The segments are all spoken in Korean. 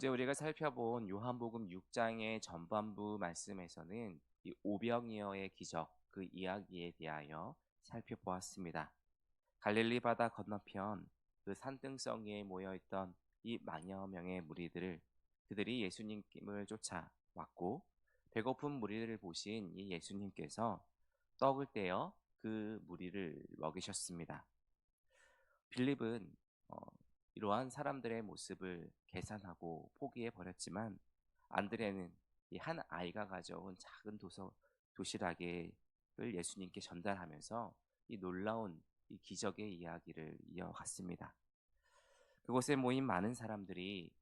어제 우리가 살펴본 요한복음 6장의 전반부 말씀에서는 이 오병이어의 기적 그 이야기에 대하여 살펴보았습니다. 갈릴리 바다 건너편 그 산등성 위에 모여 있던 이 만여 명의 무리들을 그들이 예수님을 쫓아왔고 배고픈 무리들을 보신 이 예수님께서 떡을 떼어 그 무리를 먹이셨습니다. 빌립은 어, 이러한 사람들의 모습을 계산하고 포기해 버렸지만 안드레는 이 한 아이가 가져온 작은 도서 도시락을 예수님께 전달하면서 이 놀라운 이 기적의 이야기를 이어갔습니다. 그곳에 모인 많은 사람들이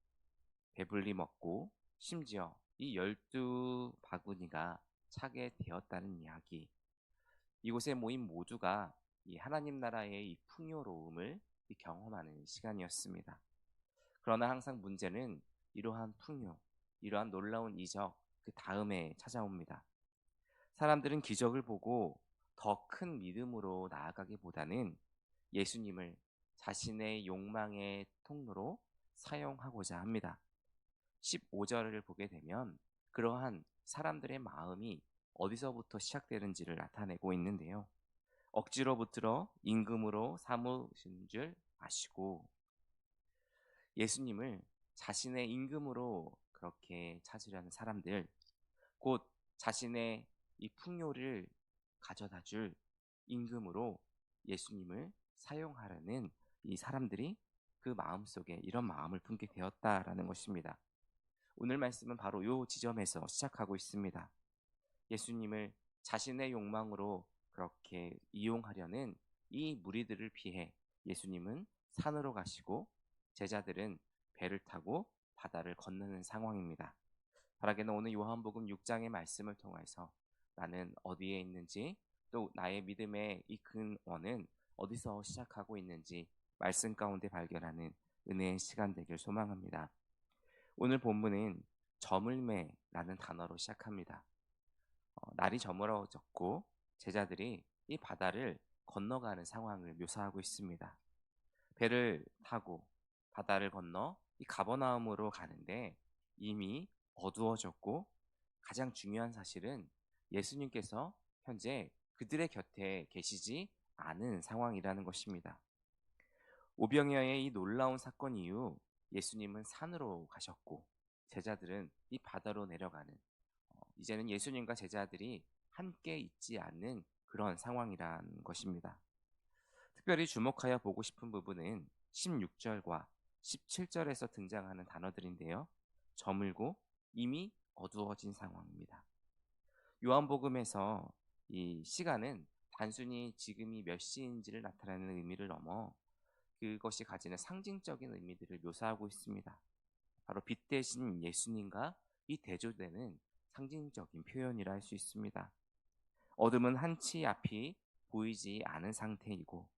배불리 먹고 심지어 이 열두 바구니가 차게 되었다는 이야기. 이곳에 모인 모두가 이 하나님 나라의 이 풍요로움을 경험하는 시간이었습니다. 그러나 항상 문제는 이러한 풍요, 이러한 놀라운 이적 그 다음에 찾아옵니다. 사람들은 기적을 보고 더 큰 믿음으로 나아가기보다는 예수님을 자신의 욕망의 통로로 사용하고자 합니다. 15절을 보게 되면 그러한 사람들의 마음이 어디서부터 시작되는지를 나타내고 있는데요. 억지로 붙들어 임금으로 삼으신 줄 아시고 예수님을 자신의 임금으로 그렇게 찾으려는 사람들, 곧 자신의 이 풍요를 가져다 줄 임금으로 예수님을 사용하려는 이 사람들이 그 마음 속에 이런 마음을 품게 되었다라는 것입니다. 오늘 말씀은 바로 이 지점에서 시작하고 있습니다. 예수님을 자신의 욕망으로 그렇게 이용하려는 이 무리들을 피해 예수님은 산으로 가시고 제자들은 배를 타고 바다를 건너는 상황입니다. 바라게는 오늘 요한복음 6장의 말씀을 통해서 나는 어디에 있는지 또 나의 믿음의 이 근원은 어디서 시작하고 있는지 말씀 가운데 발견하는 은혜의 시간 되길 소망합니다. 오늘 본문은 저물매라는 단어로 시작합니다. 어, 날이 저물어졌고 제자들이 이 바다를 건너가는 상황을 묘사하고 있습니다. 배를 타고 바다를 건너 이 가버나움으로 가는데 이미 어두워졌고 가장 중요한 사실은 예수님께서 현재 그들의 곁에 계시지 않은 상황이라는 것입니다. 오병이어의 이 놀라운 사건 이후 예수님은 산으로 가셨고 제자들은 이 바다로 내려가는 어, 이제는 예수님과 제자들이 함께 있지 않는 그런 상황이라는 것입니다. 특별히 주목하여 보고 싶은 부분은 16절과 17절에서 등장하는 단어들인데요. 저물고 이미 어두워진 상황입니다. 요한복음에서 이 시간은 단순히 지금이 몇 시인지를 나타내는 의미를 넘어 그것이 가지는 상징적인 의미들을 묘사하고 있습니다. 바로 빛 대신 예수님과 이 대조되는 상징적인 표현이라 할 수 있습니다. 어둠은 한 치 앞이 보이지 않은 상태이고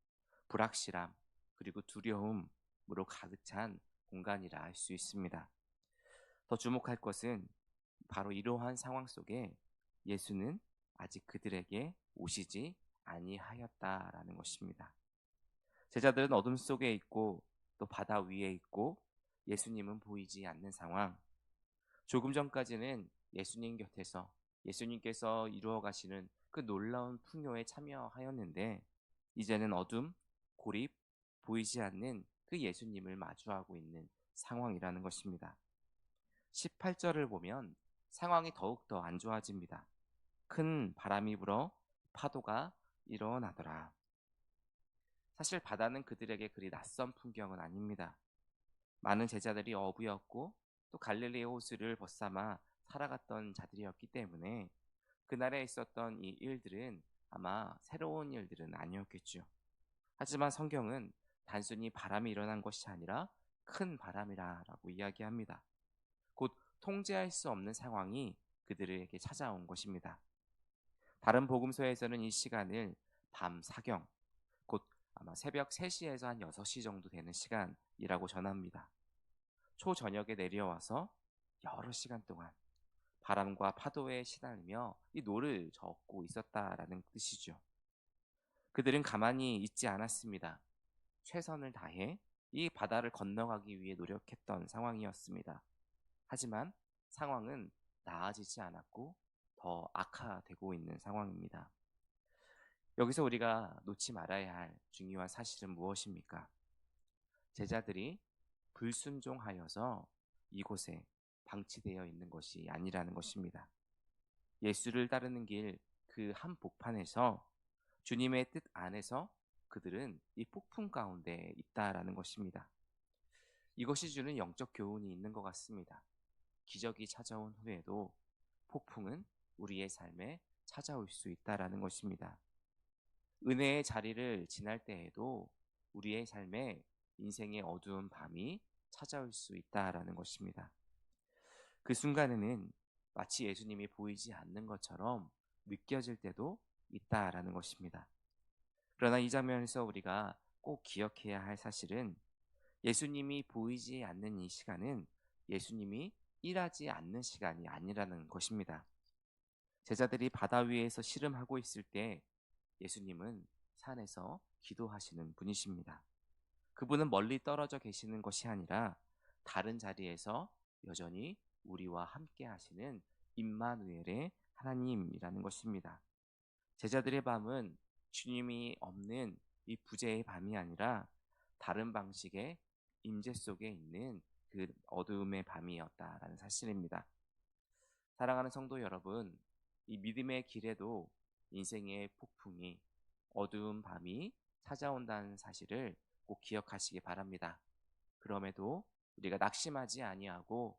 불확실함 그리고 두려움으로 가득 찬 공간이라 할 수 있습니다. 더 주목할 것은 바로 이러한 상황 속에 예수는 아직 그들에게 오시지 아니하였다라는 것입니다. 제자들은 어둠 속에 있고 또 바다 위에 있고 예수님은 보이지 않는 상황. 조금 전까지는 예수님 곁에서 예수님께서 이루어 가시는 그 놀라운 풍요에 참여하였는데 이제는 어둠, 고립, 보이지 않는 그 예수님을 마주하고 있는 상황이라는 것입니다. 18절을 보면 상황이 더욱더 안 좋아집니다. 큰 바람이 불어 파도가 일어나더라. 사실 바다는 그들에게 그리 낯선 풍경은 아닙니다. 많은 제자들이 어부였고 또 갈릴리의 호수를 벗삼아 살아갔던 자들이었기 때문에 그날에 있었던 이 일들은 아마 새로운 일들은 아니었겠죠. 하지만 성경은 단순히 바람이 일어난 것이 아니라 큰 바람이라라고 이야기합니다. 곧 통제할 수 없는 상황이 그들에게 찾아온 것입니다. 다른 복음서에서는 이 시간을 밤 사경, 곧 아마 새벽 3시에서 한 6시 정도 되는 시간이라고 전합니다. 초저녁에 내려와서 여러 시간 동안 바람과 파도에 시달리며 이 노를 젓고 있었다라는 뜻이죠. 그들은 가만히 있지 않았습니다. 최선을 다해 이 바다를 건너가기 위해 노력했던 상황이었습니다. 하지만 상황은 나아지지 않았고 더 악화되고 있는 상황입니다. 여기서 우리가 놓지 말아야 할 중요한 사실은 무엇입니까? 제자들이 불순종하여서 이곳에 방치되어 있는 것이 아니라는 것입니다. 예수를 따르는 길 그 한복판에서 주님의 뜻 안에서 그들은 이 폭풍 가운데 있다라는 것입니다. 이것이 주는 영적 교훈이 있는 것 같습니다. 기적이 찾아온 후에도 폭풍은 우리의 삶에 찾아올 수 있다라는 것입니다. 은혜의 자리를 지날 때에도 우리의 삶에 인생의 어두운 밤이 찾아올 수 있다라는 것입니다. 그 순간에는 마치 예수님이 보이지 않는 것처럼 느껴질 때도 있다라는 것입니다. 그러나 이 장면에서 우리가 꼭 기억해야 할 사실은 예수님이 보이지 않는 이 시간은 예수님이 일하지 않는 시간이 아니라는 것입니다. 제자들이 바다 위에서 씨름하고 있을 때 예수님은 산에서 기도하시는 분이십니다. 그분은 멀리 떨어져 계시는 것이 아니라 다른 자리에서 여전히 우리와 함께 하시는 임마누엘의 하나님이라는 것입니다. 제자들의 밤은 주님이 없는 이 부재의 밤이 아니라 다른 방식의 임재 속에 있는 그 어두움의 밤이었다라는 사실입니다. 사랑하는 성도 여러분, 이 믿음의 길에도 인생의 폭풍이 어두운 밤이 찾아온다는 사실을 꼭 기억하시기 바랍니다. 그럼에도 우리가 낙심하지 아니하고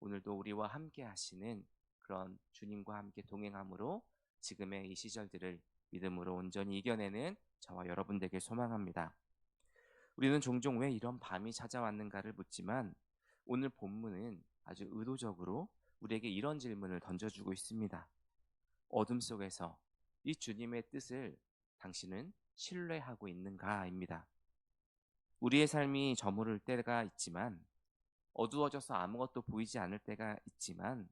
오늘도 우리와 함께 하시는 그런 주님과 함께 동행함으로 지금의 이 시절들을 믿음으로 온전히 이겨내는 저와 여러분 에게 소망합니다. 우리는 종종 왜 이런 밤이 찾아왔는가를 묻지만 오늘 본문은 아주 의도적으로 우리에게 이런 질문을 던져주고 있습니다. 어둠 속에서 이 주님의 뜻을 당신은 신뢰하고 있는가입니다. 우리의 삶이 저무를 때가 있지만 어두워져서 아무것도 보이지 않을 때가 있지만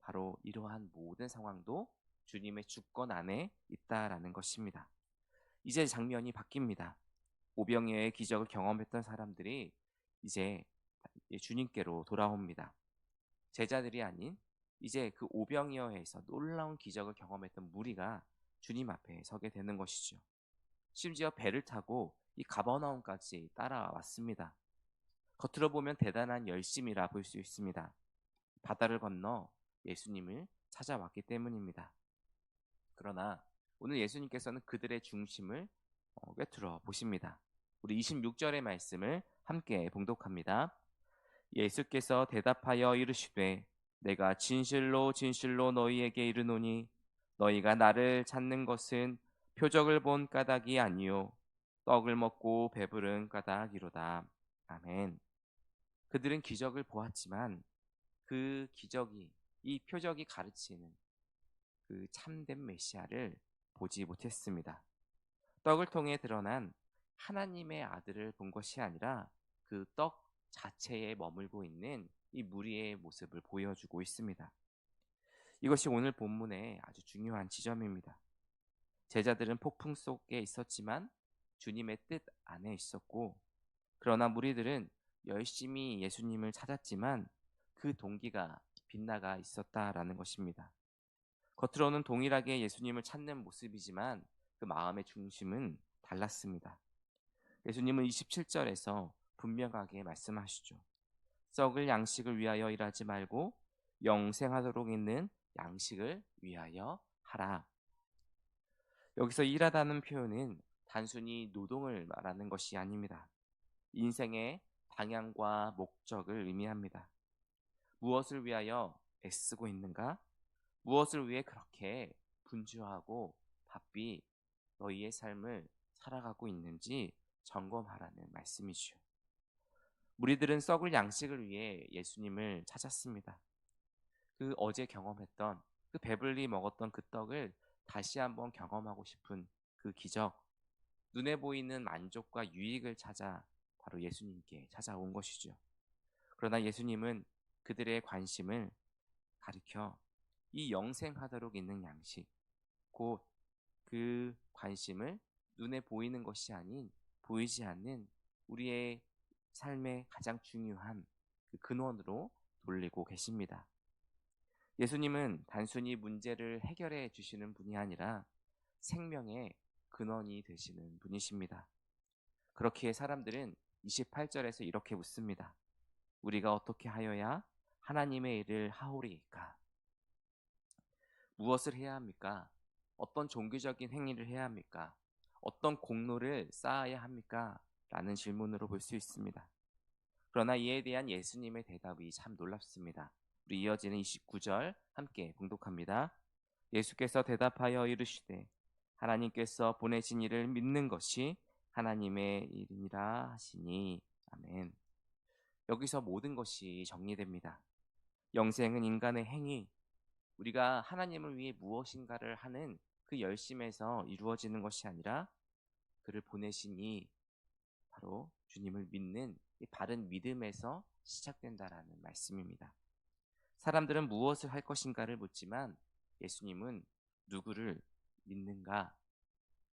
바로 이러한 모든 상황도 주님의 주권 안에 있다라는 것입니다. 이제 장면이 바뀝니다. 오병이어의 기적을 경험했던 사람들이 이제 주님께로 돌아옵니다. 제자들이 아닌 이제 그 오병이어에서 놀라운 기적을 경험했던 무리가 주님 앞에 서게 되는 것이죠. 심지어 배를 타고 이 가버나움까지 따라왔습니다. 겉으로 보면 대단한 열심이라 볼 수 있습니다. 바다를 건너 예수님을 찾아왔기 때문입니다. 그러나 오늘 예수님께서는 그들의 중심을 어, 꿰뚫어 보십니다. 우리 26절의 말씀을 함께 봉독합니다. 예수께서 대답하여 이르시되 내가 진실로 진실로 너희에게 이르노니 너희가 나를 찾는 것은 표적을 본 까닭이 아니요 떡을 먹고 배부른 까닭이로다. 아멘. 그들은 기적을 보았지만 그 기적이 이 표적이 가르치는 그 참된 메시아를 보지 못했습니다. 떡을 통해 드러난 하나님의 아들을 본 것이 아니라 그 떡 자체에 머물고 있는 이 무리의 모습을 보여주고 있습니다. 이것이 오늘 본문의 아주 중요한 지점입니다. 제자들은 폭풍 속에 있었지만 주님의 뜻 안에 있었고, 그러나 무리들은 열심히 예수님을 찾았지만 그 동기가 빗나가 있었다라는 것입니다. 겉으로는 동일하게 예수님을 찾는 모습이지만 그 마음의 중심은 달랐습니다. 예수님은 27절에서 분명하게 말씀하시죠. 썩을 양식을 위하여 일하지 말고 영생하도록 있는 양식을 위하여 하라. 여기서 일하다는 표현은 단순히 노동을 말하는 것이 아닙니다. 인생의 방향과 목적을 의미합니다. 무엇을 위하여 애쓰고 있는가? 무엇을 위해 그렇게 분주하고 바삐 너희의 삶을 살아가고 있는지 점검하라는 말씀이죠. 무리들은 썩을 양식을 위해 예수님을 찾았습니다. 그 어제 경험했던 그 배불리 먹었던 그 떡을 다시 한번 경험하고 싶은 그 기적, 눈에 보이는 만족과 유익을 찾아 바로 예수님께 찾아온 것이죠. 그러나 예수님은 그들의 관심을 가리켜 이 영생하도록 있는 양식, 곧 그 관심을 눈에 보이는 것이 아닌 보이지 않는 우리의 삶의 가장 중요한 그 근원으로 돌리고 계십니다. 예수님은 단순히 문제를 해결해 주시는 분이 아니라 생명의 근원이 되시는 분이십니다. 그렇기에 사람들은 28절에서 이렇게 묻습니다. 우리가 어떻게 하여야 하나님의 일을 하오리까? 무엇을 해야 합니까? 어떤 종교적인 행위를 해야 합니까? 어떤 공로를 쌓아야 합니까? 라는 질문으로 볼 수 있습니다. 그러나 이에 대한 예수님의 대답이 참 놀랍습니다. 우리 이어지는 29절 함께 봉독합니다. 예수께서 대답하여 이르시되 하나님께서 보내신 일을 믿는 것이 하나님의 일이라 하시니 아멘. 여기서 모든 것이 정리됩니다. 영생은 인간의 행위, 우리가 하나님을 위해 무엇인가를 하는 그 열심에서 이루어지는 것이 아니라 그를 보내시니 바로 주님을 믿는 이 바른 믿음에서 시작된다라는 말씀입니다. 사람들은 무엇을 할 것인가를 묻지만 예수님은 누구를 믿는가,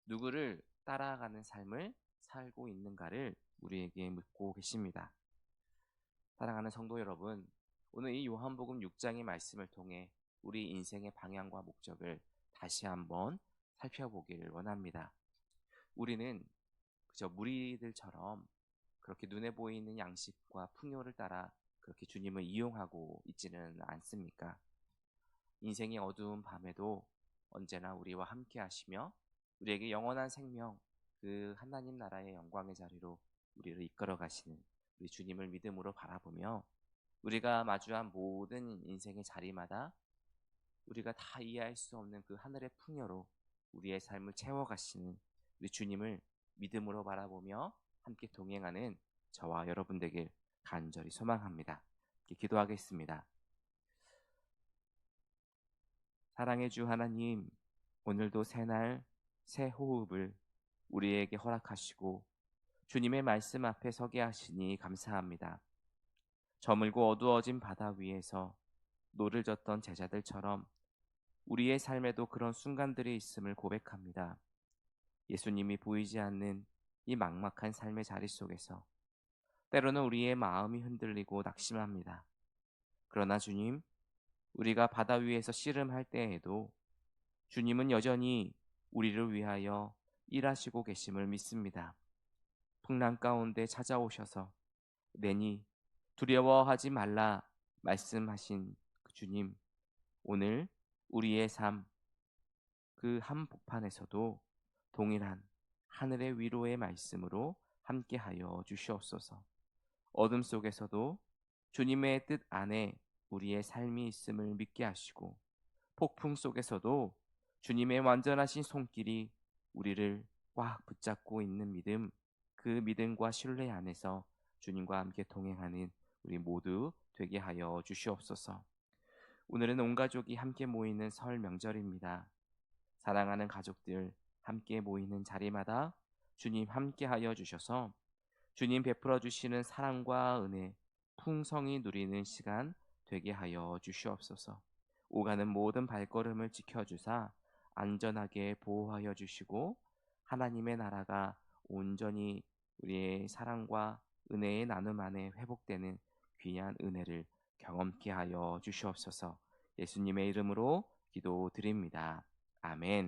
누구를 따라가는 삶을 살고 있는가를 우리에게 묻고 계십니다. 사랑하는 성도 여러분, 오늘 이 요한복음 6장의 말씀을 통해 우리 인생의 방향과 목적을 다시 한번 살펴보기를 원합니다. 우리는 그저 무리들처럼 그렇게 눈에 보이는 양식과 풍요를 따라 그렇게 주님을 이용하고 있지는 않습니까? 인생의 어두운 밤에도 언제나 우리와 함께 하시며 우리에게 영원한 생명, 그 하나님 나라의 영광의 자리로 우리를 이끌어 가시는 우리 주님을 믿음으로 바라보며 우리가 마주한 모든 인생의 자리마다 우리가 다 이해할 수 없는 그 하늘의 풍요로 우리의 삶을 채워 가시는 우리 주님을 믿음으로 바라보며 함께 동행하는 저와 여러분 되길 간절히 소망합니다. 기도하겠습니다. 사랑의 주 하나님, 오늘도 새날 새 호흡을 우리에게 허락하시고 주님의 말씀 앞에 서게 하시니 감사합니다. 저물고 어두워진 바다 위에서 노를 젓던 제자들처럼 우리의 삶에도 그런 순간들이 있음을 고백합니다. 예수님이 보이지 않는 이 막막한 삶의 자리 속에서 때로는 우리의 마음이 흔들리고 낙심합니다. 그러나 주님, 우리가 바다 위에서 씨름할 때에도 주님은 여전히 우리를 위하여 일하시고 계심을 믿습니다. 풍랑 가운데 찾아오셔서 내니 두려워하지 말라 말씀하신 그 주님, 오늘 우리의 삶, 그 한복판에서도 동일한 하늘의 위로의 말씀으로 함께하여 주시옵소서. 어둠 속에서도 주님의 뜻 안에 우리의 삶이 있음을 믿게 하시고 폭풍 속에서도 주님의 완전하신 손길이 우리를 꽉 붙잡고 있는 믿음, 그 믿음과 신뢰 안에서 주님과 함께 동행하는 우리 모두 되게 하여 주시옵소서. 오늘은 온 가족이 함께 모이는 설 명절입니다. 사랑하는 가족들 함께 모이는 자리마다 주님 함께 하여 주셔서 주님 베풀어 주시는 사랑과 은혜 풍성히 누리는 시간 되게 하여 주시옵소서. 오가는 모든 발걸음을 지켜주사 안전하게 보호하여 주시고 하나님의 나라가 온전히 우리의 사랑과 은혜의 나눔 안에 회복되는 귀한 은혜를 경험케 하여 주시옵소서 예수님의 이름으로 기도드립니다. 아멘.